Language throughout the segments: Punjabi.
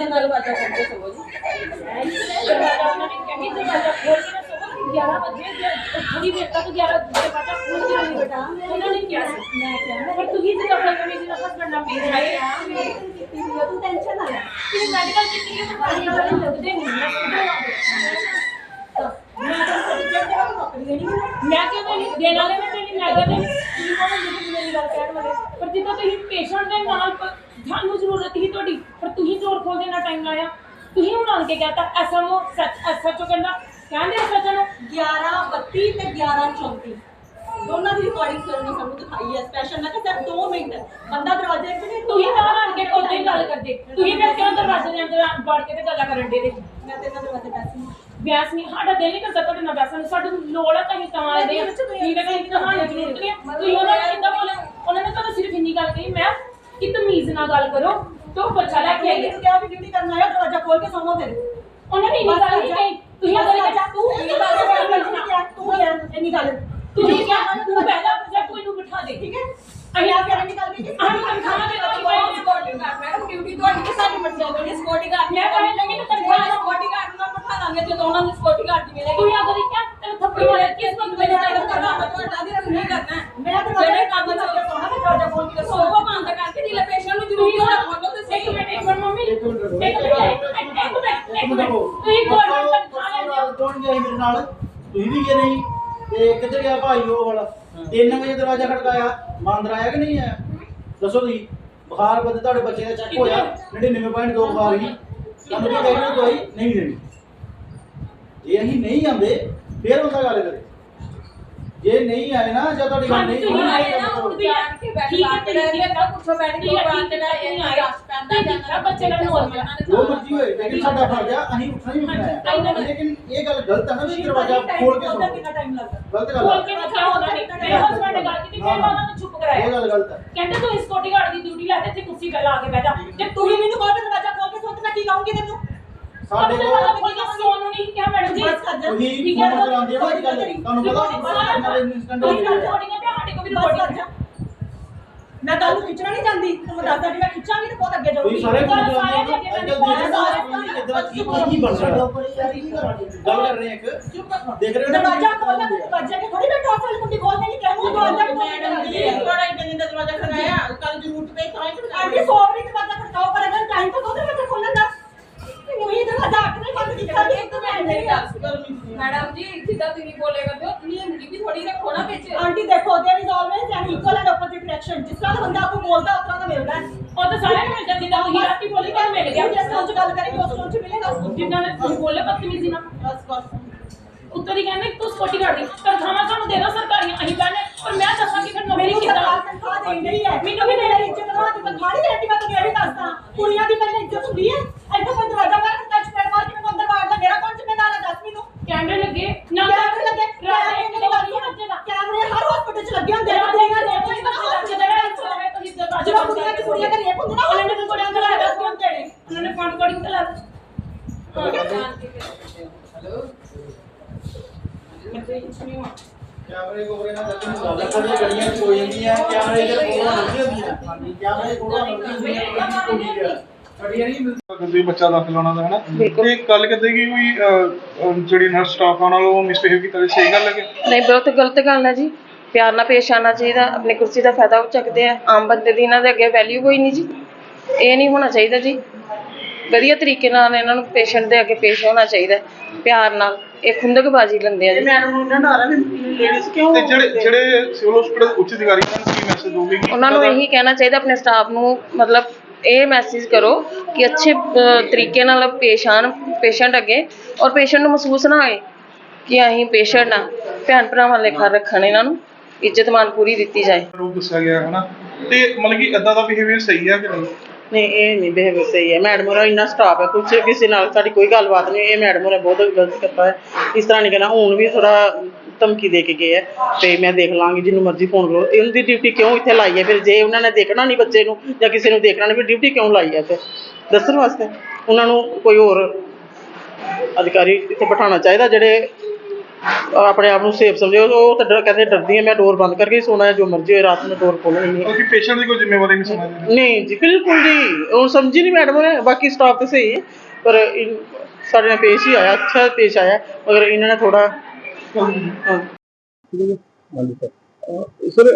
ਦੇ ਨਾਲ ਦਰਵਾਜ਼ਾ ਖੋਲ ਕੇ ਸੋਵੋ ਜੀ ਦਰਵਾਜ਼ਾ ਉਹਨਾਂ ਨੇ ਕਹਿੰਦੀ ਦਰਵਾਜ਼ਾ ਖੋਲ ਕੇ ਨਾ ਸੋਵੋ 11 ਵਜੇ ਜੇ ਥੋੜੀ ਦੇਰ ਤੱਕ 11 ਦਰਵਾਜ਼ਾ ਖੋਲ ਕੇ ਨਹੀਂ ਬੇਟਾ ਉਹਨਾਂ ਨੇ ਕਿਹਾ ਸੀ ਮੈਂ ਕਿਹਾ ਪਰ ਤੁਸੀਂ ਤੇ ਆਪਣਾ ਕਮੀ ਦਾ ਹਸਬੰਡ ਨਾਲ ਮੇਲ ਆਏ ਆ ਤੂੰ ਟੈਨਸ਼ਨ ਨਾ ਲੈ ਕਿ ਮੈਡੀਕਲ ਕੀਤੀ ਹੈ ਤੁਹਾਡੀ ਵਾਲੇ ਲੱਗਦੇ ਨਹੀਂ ਮੈਂ ਮੈਂ ਤਾਂ ਸਰਟੀਫਿਕੇਟ ਦੇ ਨਾਲ ਨੌਕਰੀ ਦੇਣੀ ਹੈ ਮੈਂ ਕਿਉਂ ਨਹੀਂ ਦੇਣ ਵਾਲੇ ਮੈਂ ਤੇਰੀ ਨਗਰ ਟਾਈਮ ਲਾਇਆ। ਤੁਸੀਂ ਹੁਣ ਆਣ ਕੇ ਕਹਤਾ ਐਸਐਮਓ ਸੱਚ ਐਸਐਚਓ ਕਹਿੰਦਾ। ਕਹਿੰਦੇ ਐਸਐਚਓ ਨੂੰ 11 32 ਤੇ 11 34 ਦੋਨਾਂ ਦੀ ਰਿਕਾਰਡਿੰਗ ਸਰ ਨੇ ਸਾਨੂੰ ਦਿਖਾਈ ਹੈ ਸਪੈਸ਼ਲ ਮੈਂ ਕਿਹਾ ਸਰ 2 ਮਿੰਟ। ਬੰਦਾ ਦਰਵਾਜ਼ੇ ਤੇ ਨਹੀਂ ਤੁਸੀਂ ਤਾਂ ਆਣ ਕੇ ਕੋਲ ਹੀ ਗੱਲ ਕਰਦੇ। ਤੁਸੀਂ ਫਿਰ ਕਿਉਂ ਦਰਵਾਜ਼ੇ ਦੇ ਅੰਦਰ ਵੜ ਕੇ ਤੇ ਗੱਲਾਂ ਕਰਨ ਦੇ ਦੇ ਮੈਂ ਤੇ ਇਹਨਾਂ ਦਰਵਾਜ਼ੇ ਪੈਸੇ ਨਹੀਂ ਬਿਆਸ ਨਹੀਂ ਸਾਡਾ ਦਿਲ ਨਹੀਂ ਕਰਦਾ ਤੁਹਾਡੇ ਨਾਲ ਬੈਸਣ ਸਾਡੀ ਲੋੜ ਹੈ ਤਾਂ ਆਏ ਦੇ ਠੀਕ ਹੈ ਕਿ ਕਹਾਣੀ ਨਹੀਂ ਹੈ। ਤੁਸੀਂ ਉਹਨਾਂ ਨੇ ਕਿੱਦਾਂ ਬੋਲੇ ਉਹਨਾਂ ਨੇ ਤਾਂ ਸਿਰਫ ਇੰਨੀ ਗੱਲ ਕਹੀ ਮੈਂ ਕਿ ਤਮੀਜ਼ ਨਾਲ ਗੱਲ ਕਰੋ। ਤੇ ਉਹ ਬੱਚਾ ਲੈ ਕੇ ਆਈਏ ਇਹ ਕਿਹਾ ਵੀ ਡਿਊਟੀ ਕਰਨ ਆਇਆ ਦਰਵਾਜ਼ਾ ਖੋਲ ਕੇ ਸੌਵੋ ਫਿਰ ਉਹਨਾਂ ਨੇ ਇੰਨੀ ਗੱਲ ਨਹੀਂ ਕਹੀ ਤੁਸੀਂ ਅਗਰ ਜਾ ਤੂੰ ਇਹ ਗੱਲ ਕਰ ਕਿਹਾ ਤੂੰ ਹੈ ਇੰਨੀ ਗੱਲ ਤੁਸੀਂ ਕਿਹਾ ਤੂੰ ਪਹਿਲਾਂ ਜਾਂ ਕੋਈ ਨੂੰ ਬਿਠਾ ਦੇ ਠੀਕ ਹੈ ਅਸੀਂ ਆ ਫਿਰ ਇੰਨੀ ਗੱਲ ਕੀਤੀ ਅਸੀਂ ਤਨਖਾਹ ਦੇ ਨਾਲ ਕੋਈ ਸਕਿਉਰਟੀ ਗਾਰਡ ਮੈਡਮ ਡਿਊਟੀ ਤੁਹਾਡੀ ਕਿ ਸਾਡੀ ਮਰਜ਼ੀ ਹੈ ਜਿਹੜੀ ਸਕਿਉਰਟੀ ਗਾਰਡ ਮੈਂ ਕਹਿਣ ਲੱਗੀ ਤਾਂ ਤਨਖਾਹ ਸਕਿਉਰਟੀ ਗਾਰਡ ਨੂੰ ਬਿਠਾ ਲਾਂਗੇ ਜਦੋਂ ਉਹਨਾਂ ਨੂੰ ਸਕਿਉਰਟੀ ਗਾਰਡ ਦੀ ਮਿਲੇਗੀ ਕੋਈ ਅਗਰ ਕਿਹਾ ਤੈਨੂੰ ਥੱਪੜ ਮਾਰਿਆ ਕਿਸ ਵਕਤ ਮੇਰੇ ਨਾਲ ਕਰਨਾ ਕਰਨਾ ਤੁਹਾਡਾ ਦੀ ਨਹੀਂ ਕਰਨਾ ਹੈ। ਮੈਂ ਤਾਂ ਜਿਹੜੇ ਜਿਹੜੇ ਕੰਮ ਕੰਮ ਚ ਕਰਕੇ ਸੋਣਾ ਮੈਂ ਦਰਵਾਜ਼ਾ ਖੋਲ ਕੇ ਸੌਵੋ ਸੋਵੋ ਬੰਦ ਕਰਕੇ ਜਿਲੇ ਪੇਸ਼ੈਂਟ ਨੂੰ ਜ਼ਰੂਰੀ ਹੋਣਾ ਖੋਲੋ ਤੇ ਇੱਕ ਸਹੀ ਮਿੰਟ ਇੱਕ ਮਿੰਟ ਮੰਮੀ ਇੱਕ ਮਿੰਟ ਇੱਕ ਮਿੰਟ ਇੱਕ ਮਿੰਟ ਤੁਸੀਂ ਗਵਰਨਮੈਂਟ ਤਨਖਾਹ ਲੈਂਦੇ ਹੋ ਕੌਣ ਗਿਆ ਸੀ ਮੇਰੇ ਨਾਲ। ਤੁਸੀਂ ਵੀ ਗਏ ਨਹੀਂ। ਤੇ ਕਿੱਧਰ ਗਿਆ ਭਾਈ ਉਹ ਵਾਲਾ? 3 ਵਜੇ ਦਰਵਾਜ਼ਾ ਖੜਕਾਇਆ। ਬਾਂਦਰ ਆਇਆ ਕਿ ਨਹੀਂ ਆਇਆ? ਦੱਸੋ ਤੁਸੀਂ। ਬੁਖਾਰ ਬਦ ਤੁਹਾਡੇ ਬੱਚੇ ਦਾ ਚੈੱਕ ਹੋਇਆ। 99.2 ਬੁਖਾਰ ਹੀ। ਤੁਹਾਨੂੰ ਕੀ ਕਹਿੰਦੇ ਦਵਾਈ ਨਹੀਂ ਦੇਣੀ। ਜੇ ਅਸੀਂ ਨਹੀਂ ਆਂਦੇ ਫੇਰ ਉਹਦਾ ਗੱਲ ਕਰੇ ਜੇ ਨਹੀਂ ਆਏ ਨਾ ਜਾਂ ਤੁਹਾਡੀ ਗੱਲ ਨਹੀਂ ਤੁਸੀਂ ਹੋਣੀ, ਆਏ ਤਾਂ ਨਾ। ਹੁਣ ਵੀ ਆ ਕੇ ਬੈਠ ਬਾਤ ਤੇ ਰਹਿ ਗਿਆ ਪੁੱਛੋ ਬੈਠ ਕੇ ਬਾਤ ਤੇ ਗਿਆ ਨਹੀਂ ਰਸ ਪੈਂਦਾ ਜਾਂਦਾ ਬੱਚੇ ਦਾ ਨੋਰਮਲ ਜੋ ਮਰਜ਼ੀ ਹੋਏ ਲੇਕਿਨ ਸਾਡਾ ਫਰਜ਼ ਆ ਅਸੀਂ ਉੱਠਣਾ ਹੀ ਉੱਠਣਾ ਹੈ। ਲੇਕਿਨ ਇਹ ਗੱਲ ਗਲਤ ਹੈ ਨਾ ਵੀ ਦਰਵਾਜ਼ਾ ਖੋਲ ਕੇ ਸੌਂ ਕਿੰਨਾ ਟਾਈਮ ਲੱਗਦਾ ਗਲਤ ਗੱਲ ਹੈ ਕੇ ਨਹੀਂ ਕਿਹਾ ਉਹਨਾਂ ਨੇ ਮੇਰੇ ਹਸਬੰਡ ਨੇ ਗੱਲ ਕੀਤੀ ਫਿਰ ਮੈਂ ਉਹਨਾਂ ਨੂੰ ਚੁੱਪ ਇਹ ਕਰਾਇਆ ਗੱਲ ਗਲਤ ਹੈ ਕਹਿੰਦੇ ਤੂੰ ਸਕਿਉਰਟੀ ਗਾਰਡ ਦੀ ਡਿਊਟੀ ਲੈ ਤੇ ਕੁਰਸੀ ਤੇ ਲਾ ਕੇ ਬਹਿ ਜਾ। ਤੂੰ ਹੀ ਮੈਨੂੰ ਕਹੋ ਕਿ ਦਰਵਾਜ਼ਾ ਖੋਲ ਕੇ ਸੌਂ ਤੇ ਮੈਂ ਕੀ ਕਹੂੰਗੀ ਤੈਨੂੰ? ਸਾਡੇ ਕੋਲ ਕੋਈ ਸੋਨ ਨੂੰ ਨਹੀਂ ਕਿਹਾ ਮੈਡਮ ਜੀ। ਬਸ ਕਰ ਜਾ ਤੁਸੀਂ ਠੀਕ ਹੈ, ਫੋਨ ਚਲਾਉਂਦੇ ਹੋ ਅੱਜ ਕੱਲ੍ਹ ਤੁਹਾਨੂੰ ਪਤਾ ਦੇ ਇਨਸਟੈਂਟ ਹੋ ਗਏ ਰਿਕਾਰਡਿੰਗ ਹੈ ਸਾਡੇ ਕੋਲ ਵੀ ਬਸ ਕਰ ਰਿਕਾਰਡਿੰਗ ਜਾ ਮੈਂ ਗੱਲ ਨੂੰ ਖਿੱਚਣਾ ਨਹੀਂ ਚਾਹੁੰਦੀ। ਤੂੰ ਮੈਂ ਦੱਸਦਾ ਜੇ ਮੈਂ ਖਿੱਚਾਂਗੀ ਤਾਂ ਬਹੁਤ ਅੱਗੇ ਜਾਊਗੀ। ਤੁਸੀਂ ਸਾਰੇ ਫੋਨ ਸਾਰੇ ਚਲਾਉਂਦੇ ਹੋ ਸਾਰੇ ਅੱਜ ਕੱਲ੍ਹ ਦੇਖਦੇ ਹੋ ਕਿ ਕਿਦਾਂ ਕੀ ਕੀ ਬਣ ਰਿਹਾ ਗੱਲ ਕਰ ਰਹੇ ਹਾਂ ਇੱਕ। ਦੇਖ ਰਹੇ ਹੋ ਦਰਵਾਜ਼ਾ ਖੋਲਣਾ ਤੂੰ ਦਰਵਾਜ਼ੇ ਕੇ ਥੋੜੀ ਬੈਠਾ ਅਸਲ ਕੁੰਡੀ ਖੋਲ ਦੇਣੀ ਕਿਹਨੂੰ ਦਰਵਾਜ਼ਾ ਕਿ ਮੈਡਮ ਜੀ ਥੋੜਾ ਹੀ ਦਿਨ ਦਾ ਦਰਵਾਜ਼ਾ ਖੜਾਇਆ। ਕੱਲ ਜ਼ਰੂਰਤ ਪਈ ਤਾਂ ਹੀ ਖੜਕਾਇਆ ਆਂਟੀ मैडम जी सीधा तो नहीं बोलेगा तो नियम की भी थोड़ी रखो ना पीछे आंटी देखो there is always an equal and opposite reaction जिस तरह बंदा आपको बोलता है उतना का मिलता है। और तो सारे मिल जाते हैं तो हीरा की बोली का मिल गया। जैसे हम बात करें तो सोच मिलेगा। जितना ने तुम बोले बदतमीजी ना बस बस तो उत्तर ही कहने तो स्कोटी कर दी। पर खाना खाना देना सरकार ही अही बहन। पर मैं दसा कि फिर नौकरी की तरह तनख्वाह दे रही है। मैं कभी नहीं इज़्ज़त ना दी तनख्वाह नहीं रहती मैं तो ये भी दसदा कुड़ियाँ दी मैंने इज़्ज़त दी है। ऐसा कोई दरवाज़ा ਕੈਮਰੇ ਕੋਰੇ ਨਾਲ ਬੱਚੇ ਨੂੰ ਗਲੀਆਂ ਚ ਹੋ ਜਾਂਦੀਆਂ ਕੈਮਰੇ ਦੇ ਫੋਟੋਆਂ ਲੱਗੀਆਂ ਹੁੰਦੀਆਂ ਕੈਮਰੇ ਫੋਟੋਆਂ ਲੱਗੀਆਂ ਹੁੰਦੀਆਂ ਕੀ ਕੁੜੀ ਆ ਸਾਡੀਆਂ ਨਹੀਂ ਮਿਲਦੀਆਂ ਬੱਚਾ ਦਾਖਲ ਹੋਣਾ ਦਾ ਹਨਾ ਤੇ ਕੱਲ ਕਹਿੰਦੇ ਕਿ ਕੋਈ ਜਿਹੜੀ ਨਰਸ ਸਟਾਫ ਨਾਲ ਉਹ ਮਿਸਬਿਹੇਵ ਕੀਤਾ ਸਹੀ ਗੱਲ ਹੈ ਨਹੀਂ, ਬਹੁਤ ਗਲਤ ਗੱਲ ਹੈ ਜੀ। ਪਿਆਰ ਨਾਲ ਪੇਸ਼ ਆਉਣਾ ਚਾਹੀਦਾ, ਆਪਣੀ ਕੁਰਸੀ ਦਾ ਫਾਇਦਾ ਉਹ ਚੱਕਦੇ ਆ। ਆਮ ਬੰਦੇ ਦੀ ਇਹਨਾਂ ਦੇ ਅੱਗੇ ਵੈਲਿਊ ਕੋਈ ਨਹੀਂ ਜੀ। ਇਹ ਨਹੀਂ ਹੋਣਾ ਚਾਹੀਦਾ ਜੀ। ਵਧੀਆ ਤਰੀਕੇ ਨਾਲ ਇਹਨਾਂ ਨੂੰ ਪੇਸ਼ੈਂਟ ਦੇ ਅੱਗੇ ਪੇਸ਼ ਹੋਣਾ ਚਾਹੀਦਾ ਹੈ, ਪਿਆਰ ਨਾਲ। ਇਹ ਖੁੰਦਕਬਾਜ਼ੀ ਲੈਂਦੇ ਆ ਜੀ। ਤੇ ਜਿਹੜੇ ਜਿਹੜੇ ਸਿਵਲ ਹਸਪੀਟਲ ਉੱਚ ਅਧਿਕਾਰੀ ਉਹਨਾਂ ਨੂੰ ਕੀ ਮੈਸੇਜ ਦੋਗੇ ਕਿ ਉਹਨਾਂ ਨੂੰ ਇਹੀ ਕਹਿਣਾ ਚਾਹੀਦਾ ਆਪਣੇ ਸਟਾਫ ਨੂੰ ਮਤਲਬ ਇਹ ਮੈਸੇਜ ਕਰੋ ਕਿ ਅੱਛੇ ਅਹ, ਤਰੀਕੇ ਨਾਲ ਪੇਸ਼ ਆਣ ਪੇਸ਼ੈਂਟ ਅੱਗੇ ਔਰ ਪੇਸ਼ੈਂਟ ਨੂੰ ਮਹਿਸੂਸ ਨਾ ਹੋਏ ਕਿ ਅਸੀਂ ਪੇਸ਼ੈਂਟ ਆ ਭੈਣ ਭਰਾਵਾਂ ਲੇਖਾ ਰੱਖਣ ਇਹਨਾਂ ਨੂੰ ਇੱਜ਼ਤ ਮਾਨ ਪੂਰੀ ਦਿੱਤੀ ਜਾਏ। ਰੂਪ ਦੱਸਿਆ ਗਿਆ ਹਨਾ? ਤੇ ਮਤਲਬ ਕਿ ਇਦਾਂ ਦਾ ਬਿਹੇਵੀਅਰ ਸਹੀ ਹੈ ਕਿ ਨਹੀਂ? ਨਹੀਂ, ਇਹ ਨਹੀਂ ਬਿਹੇਵ ਸਹੀ ਹੈ। ਮੈਡਮ ਹੋਰਾਂ ਇੰਨਾ ਸਟਾਫ ਹੈ, ਕੁਛ ਕਿਸੇ ਨਾਲ ਸਾਡੀ ਕੋਈ ਗੱਲਬਾਤ ਨਹੀਂ। ਇਹ ਮੈਡਮ ਹੋਰਾਂ ਬਹੁਤ ਗਲਤ ਕਰਤਾ ਹੈ। ਇਸ ਤਰ੍ਹਾਂ ਨਹੀਂ ਕਹਿਣਾ, ਹੁਣ ਵੀ ਥੋੜਾ ਧਮਕੀ ਦੇ ਕੇ ਗਏ ਹੈ ਤੇ ਮੈਂ ਦੇਖ ਲਾਂਗੀ, ਜਿਹਨੂੰ ਮਰਜ਼ੀ ਫੋਨ ਕਰੋ। ਇਹਨਾਂ ਦੀ ਡਿਊਟੀ ਕਿਉਂ ਇੱਥੇ ਲਾਈ ਹੈ? ਫਿਰ ਜੇ ਉਹਨਾਂ ਨੇ ਦੇਖਣਾ ਨਹੀਂ ਬੱਚੇ ਨੂੰ, ਜਾਂ ਕਿਸੇ ਨੂੰ ਦੇਖਣਾ ਨਹੀਂ, ਫਿਰ ਡਿਊਟੀ ਕਿਉਂ ਲਾਈ ਹੈ ਫਿਰ ਦੱਸਣ ਵਾਸਤੇ। ਉਹਨਾਂ ਨੂੰ ਕੋਈ ਹੋਰ ਅਧਿਕਾਰੀ ਇੱਥੇ ਬਿਠਾਉਣਾ ਚਾਹੀਦਾ, ਜਿਹੜੇ ਆਪਣੇ ਆਪ ਨੂੰ ਸੇਫ ਸਮਝੇ ਉਹ ਉਹ ਤਾਂ ਡਰ ਕਹਿੰਦੇ ਡਰਦੀ ਹਾਂ ਮੈਂ ਡੋਰ ਬੰਦ ਕਰਕੇ ਹੀ ਸੋਣਾ ਹੈ ਜੋ ਮਰਜ਼ੀ ਹੋਏ ਰਾਤ ਨੂੰ ਡੋਰ ਖੋਲਣੀ ਨਹੀਂ ਕਿਉਂਕਿ ਪੇਸ਼ੈਂਟ ਦੀ ਕੋਈ ਜ਼ਿੰਮੇਵਾਰੀ ਨਹੀਂ ਸਮਝਦੇ ਨਹੀਂ ਜੀ ਬਿਲਕੁਲ ਨਹੀਂ ਉਹ ਸਮਝੀ ਨਹੀਂ ਮੈਡਮ ਨੇ ਬਾਕੀ ਸਟਾਫ ਤੇ ਸਹੀ ਹੈ ਪਰ ਇਨ- ਸਾਡੇ ਨਾਲ ਪੇਸ਼ ਹੀ ਆਇਆ ਅੱਛਾ ਪੇਸ਼ ਆਇਆ ਮਗਰ ਇਹਨਾਂ ਨੇ ਥੋੜਾ ਹਾਂ। ਹਾਂਜੀ ਸਰ। ਸਰ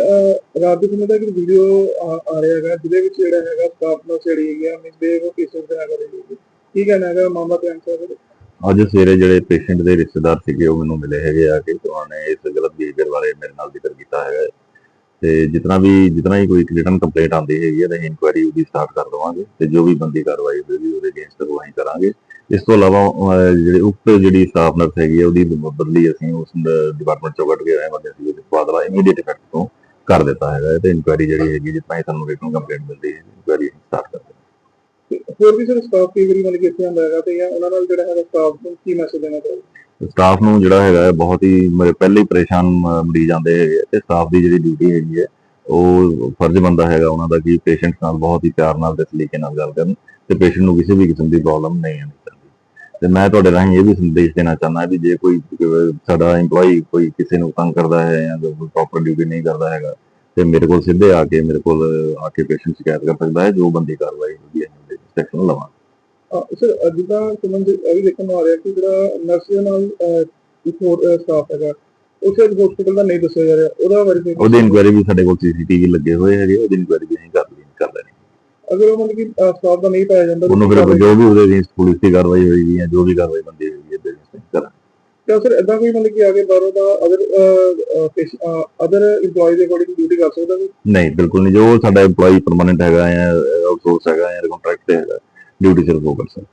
ਰਾਤ ਦੇ ਸਮੇਂ ਦਾ ਇੱਕ ਵੀਡੀਓ ਆ ਰਿਹਾ ਹੈਗਾ ਜਿਹਦੇ ਵਿੱਚ ਜਿਹੜਾ ਹੈਗਾ ਸਟਾਫ ਨਾਲ ਛੇੜੀ ਗਈ ਹੈ ਮਿਸਬੀਹੇਵ ਪੇਸ਼ੈਂਟ ਦੇ ਨਾਲ ਕਰੀ ਗਈ ਕੀ ਕਹਿਣਾ ਹੈਗਾ ਮਾਮਲਾ ਤੇ ਆਂਸਰ ਅੱਜ ਸਵੇਰੇ ਜਿਹੜੇ ਪੇਸ਼ੈਂਟ ਦੇ ਰਿਸ਼ਤੇਦਾਰ ਸੀਗੇ, ਉਹ ਮੈਨੂੰ ਮਿਲੇ ਹੈਗੇ ਆ ਕਿ ਉਹਨਾਂ ਨੇ ਇਸ ਗਲਤ ਬਿਹੇਵੀਅਰ ਬਾਰੇ ਮੇਰੇ ਨਾਲ ਜ਼ਿਕਰ ਕੀਤਾ ਹੈਗਾ ਹੈ। ਤੇ ਜਿਤਨਾ ਵੀ, ਜਿਤਨਾ ਹੀ ਕੋਈ ਰਿਟਨ ਕੰਪਲੇਂਟ ਆਉਂਦੀ ਹੈਗੀ ਹੈ, ਤਾਂ ਇਨਕੁਆਇਰੀ ਉਹਦੀ ਸਟਾਰਟ ਕਰ ਦਵਾਂਗੇ, ਤੇ ਜੋ ਵੀ ਬੰਦੀ ਕਾਰਵਾਈ ਹੋਵੇਗੀ ਉਹਦੇ ਅਗੇਂਸਟ ਉਹ ਅਸੀਂ ਕਰਾਂਗੇ ਇਸ ਤੋਂ ਇਲਾਵਾ ਜਿਹੜੇ ਉਕਤ ਜਿਹੜੀ ਸਟਾਫ ਨਰਸ ਹੈਗੀ ਹੈ, ਉਹਦੀ ਬਦਲੀ ਅਸੀਂ ਉਸ ਡਿਪਾਰਟਮੈਂਟ ਚੋਂ ਕੱਢ ਕੇ ਆਏ ਬੰਦੇ ਸੀ ਉਹਦੇ ਬਾਦਲਾ ਇਮੀਡੀਏਟ ਇਫੈਕਟ ਤੋਂ ਕਰ ਦਿੱਤਾ ਹੈਗਾ ਹੈ, ਤੇ ਇਨਕੁਆਇਰੀ ਜਿਹੜੀ ਹੈਗੀ, ਜਿਤਨਾ ਹੀ ਸਾਨੂੰ ਰਿਟਨ ਕੰਪਲੇਂਟ ਮਿਲਦੀ ਹੈ ਇਨਕੁਆਇਰੀ ਹੋਰ ਵੀ ਸਰ ਸਟਾਫ ਕਈ ਵਾਰੀ ਮਤਲਬ ਕਿ ਇੱਥੇ ਆਉਂਦਾ ਹੈਗਾ ਤੇ ਜਾਂ ਉਹਨਾਂ ਨਾਲ ਜਿਹੜਾ ਹੈਗਾ ਸਟਾਫ ਨੂੰ ਕੀ ਮੈਸੇਜ ਦੇਣਾ ਚਾਹੀਦਾ ਸਟਾਫ ਨੂੰ ਜਿਹੜਾ ਹੈਗਾ ਬਹੁਤ ਹੀ ਮ- ਪਹਿਲੇ ਹੀ ਪਰੇਸ਼ਾਨ ਮਰੀਜ਼ ਆਉਂਦੇ ਹੈਗੇ ਤੇ ਸਟਾਫ ਦੀ ਜਿਹੜੀ ਡਿਊਟੀ ਹੈਗੀ ਹੈ, ਉਹ ਫਰਜ਼ ਬੰਦਾ ਹੈਗਾ ਉਹਨਾਂ ਦਾ ਕਿ ਪੇਸ਼ੈਂਟ ਨਾਲ ਬਹੁਤ ਹੀ ਪਿਆਰ ਨਾਲ ਤੇ ਸਲੀਕੇ ਨਾਲ ਗੱਲ ਕਰਨ ਤੇ ਪੇਸ਼ੈਂਟ ਨੂੰ ਕਿਸੇ ਵੀ ਕਿਸਮ ਦੀ ਪ੍ਰੋਬਲਮ ਨਹੀਂ ਆਉਣੀ ਚਾਹੀਦੀ। ਤੇ ਮੈਂ ਤੁਹਾਡੇ ਰਾਹੀਂ ਇਹ ਵੀ ਸੰਦੇਸ਼ ਦੇਣਾ ਚਾਹੁੰਦਾ ਵੀ ਜੇ ਕੋਈ ਸਾਡਾ EMPLOYEE ਕੋਈ ਕਿਸੇ ਨੂੰ ਤੰਗ ਕਰਦਾ ਹੈ ਜਾਂ ਕੋਈ ਪ੍ਰੋਪਰ ਡਿਊਟੀ ਨਹੀਂ ਕਰਦਾ ਹੈਗਾ, ਤੇ ਮੇਰੇ ਕੋਲ ਸਿੱਧੇ ਆ ਕੇ, ਮੇਰੇ ਕੋਲ ਆ ਕੇ ਪੇਸ਼ੈਂਟ ਸ਼ਿਕਾਇਤ ਕਰ ਸਕਦਾ ਹੈ, ਜੋ ਬੰਦੀ ਕਾਰਵਾਈ ਸੈਕਸ਼ਨ ਲਵਾਂਗੇ। ਸਰ ਜਿੱਦਾਂ ਸੰਬੰਧ ਇਹ ਵੀ ਦੇਖਣ ਨੂੰ ਆ ਰਿਹਾ ਕਿ ਜਿਹੜਾ ਨਰਸ ਦੇ ਨਾਲ ਇੱਕ ਹੋਰ ਸਟਾਫ ਹੈਗਾ ਉਸੇ ਹਸਪੀਟਲ ਦਾ ਨਹੀਂ ਦੱਸਿਆ ਜਾ ਰਿਹਾ। ਉਹਦਾ ਵੈਰੀਫਿਕੇਸ਼ਨ ਉਹਦੀ ਇਨਕੁਆਇਰੀ ਵੀ ਸਾਡੇ ਕੋਲ ਸੀਸੀਟੀਵੀ ਲੱਗੇ ਹੋਏ ਹੈਗੇ ਉਹਦੀ ਇਨਕੁਆਇਰੀ ਵੀ ਅਸੀਂ ਕਰ ਲਈ ਕਰ ਲੈਣੀ ਅਗਰ ਉਹ ਮਤਲਬ ਕਿ ਸਟਾਫ ਦਾ ਨਹੀਂ ਪਾਇਆ ਜਾਂਦਾ ਉਹਨੂੰ ਫਿਰ ਜੋ ਵੀ ਉਹਦੇ ਅਗੇਂਸਟ ਪੁਲਿਸ ਦੀ ਕਾਰਵਾਈ ਹੋਏਗੀ ਜਾਂ ਜੋ ਵੀ ਕਾਰਵਾਈ ਬੰਦੀ ਹੋਏਗੀ ਤਾਂ ਸਰ ਇਦਾਂ ਕੋਈ ਮਤਲਬ ਕਿ ਆਗੇ ਬਾਹਰੋਂ ਦਾ ਅਦਰ ਅਦਰ EMPLOYEE ਦੇ ਅਕੋਰਡਿੰਗ ਡਿਊਟੀ ਕਰ ਸਕਦਾ ਕੋਈ? ਨਹੀਂ, ਬਿਲਕੁਲ ਨਹੀਂ। ਜੋ ਸਾਡਾ EMPLOYEE ਪਰਮਨੈਂਟ ਹੈਗਾ ਜਾਂ ਆਊਟਸੋਰਸ ਹੈਗਾ ਜਾਂ ਕੰਟਰੈਕਟ ਤੇ ਹੈਗਾ ਡਿਊਟੀ ਸਿਰਫ ਉਹ ਕਰ ਸਕਦਾ।